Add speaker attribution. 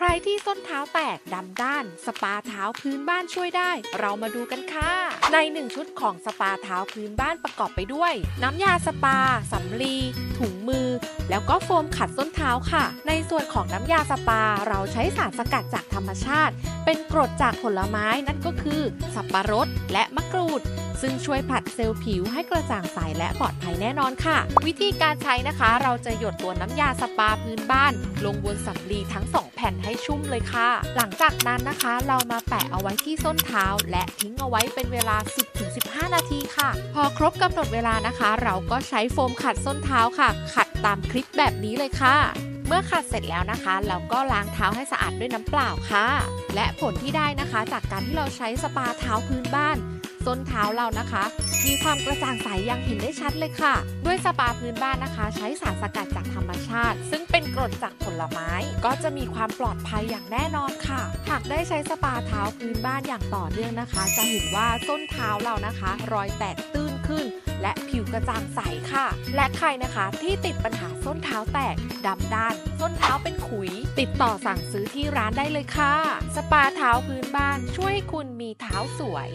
Speaker 1: ใครที่ส้นเท้าแตกดำด้าน สปาเท้าพื้นบ้านช่วยได้ เรามาดูกันค่ะ ในหนึ่งชุดของสปาเท้าพื้นบ้านประกอบไปด้วย น้ำยาสปาสำลี ถุงมือ แล้วก็โฟมขัดส้นเท้าค่ะ ในส่วนของน้ำยาสปาเราใช้สารสกัดจากธรรมชาติ เป็นกรดจากผลไม้นั่นก็คือ สับปะรดและมะกรูด ซึ่งช่วยผัดเซลล์ผิวให้กระจ่างใสและปลอดภัยแน่นอนค่ะ วิธีการใช้นะคะ เราจะหยดตัวน้ำยาสปาพื้นบ้าน ลงบนสำลีทั้ง2แผ่นให้ชุ่มเลยค่ะ หลังจากนั้นนะคะ เรามาแปะเอาไว้ที่ส้นเท้า และทิ้งเอาไว้เป็นเวลา 10-15 นาทีค่ะ พอครบกำหนดเวลานะคะ เราก็ใช้โฟมขัดส้นเท้าค่ะ ขัดตามคลิปแบบนี้เลยค่ะเมื่อขัดเสร็จแล้วนะคะ เราก็ล้างเท้าให้สะอาดด้วยน้ำเปล่าค่ะ และผลที่ได้นะคะ จากการที่เราใช้สปาเท้าพื้นบ้านส้นเท้าเรานะคะ มีความกระจ่างใสอย่างเห็นได้ชัดเลยค่ะ ด้วยสปาพื้นบ้านนะคะ ใช้สารสกัดจากธรรมชาติ ซึ่งเป็นกรดจากผลไม้ ก็จะมีความปลอดภัยอย่างแน่นอนค่ะ หากได้ใช้สปาเท้าพื้นบ้านอย่างต่อเนื่องนะคะ จะเห็นว่าส้นเท้าเรานะคะ รอยแตกตื้นขึ้น และผิวกระจ่างใสค่ะ และใครนะคะที่ติดปัญหาส้นเท้าแตกดำด้าน ส้นเท้าเป็นขุย ติดต่อสั่งซื้อที่ร้านได้เลยค่ะ สปาเท้าพื้นบ้านช่วยให้คุณมีเท้าสวย